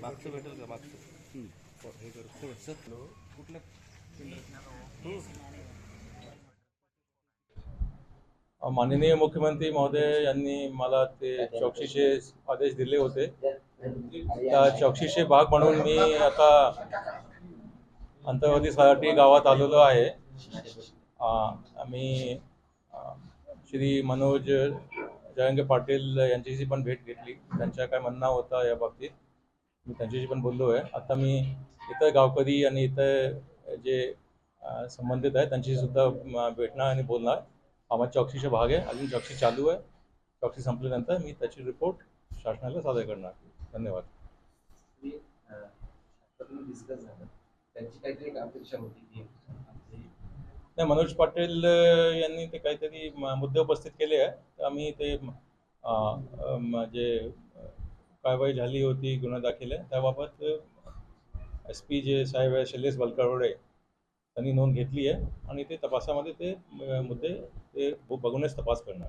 मागचं भेटेल का मागचं हे माननीय मुख्यमंत्री महोदय यांनी मला ते चौकशीचे आदेश दिले होते. त्या चौकशीचे भाग म्हणून मी आता अंतर्गती गावात आलेलो आहे. मी आम्ही श्री मनोज जयंगे पाटील यांच्याशी पण भेट घेतली. त्यांच्या काय म्हणणं होता या बाबतीत मी त्यांच्याशी पण बोललो आहे आता मी इतर गावकरी आणि इतर जे संबंधित आहे त्यांच्याशी सुद्धा भेटणार आणि बोलणार. हा माझा चौकशीचा भाग आहे. अजून चौकशी चालू आहे. चौकशी संपल्यानंतर मी त्याची रिपोर्ट शासनाला सादर करणार. धन्यवाद. नाही मनोज पाटील यांनी ते काहीतरी मुद्दे उपस्थित केले आहे तर आम्ही ते जे कारवाई झाली होती गुन्हा दाखल आहे त्याबाबत एस पी जे साहेब आहे शैलेश बलकवडे त्यांनी नोंद घेतली आहे. आणि ते तपासामध्ये ते मुद्दे ते बघूनच तपास करणार.